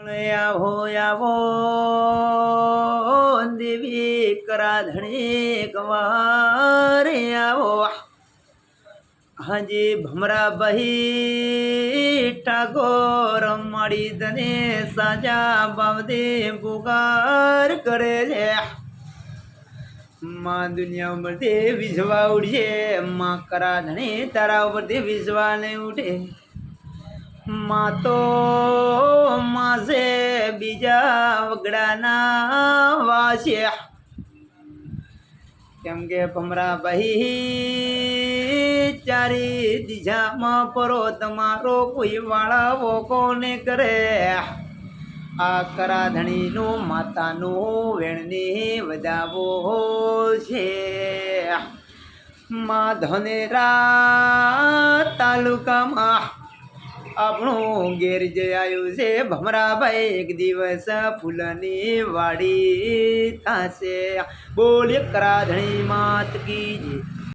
આવો આવો દેવી કરાધણી કવારે આવો. હાજી ભમરા બહી ટાગોર માડી દને સાજા બાવદે પુકાર કરે છે. માં દુનિયા ઉપરથી વિજવા ઉડશે, માં કરાધણી તારા ઉપરથી વિઝવા નહીં ઉઠે માં તો બીજા વગડાના વાસ્યા કેમ કે ભમરા ભાઈ, ચારી દિશામાં પરો, તમારો કોઈ વાળાવો કોને કરે? આ કરાધણીનું માતાનું વેણની વધાવો છે. માધનેરા તાલુકામાં આપણું ઘેર જે આવ્યું છે, ભમરાભાઈ એક દિવસ ફૂલની વાડી થશે. બોલ કરાધણી માત કી જય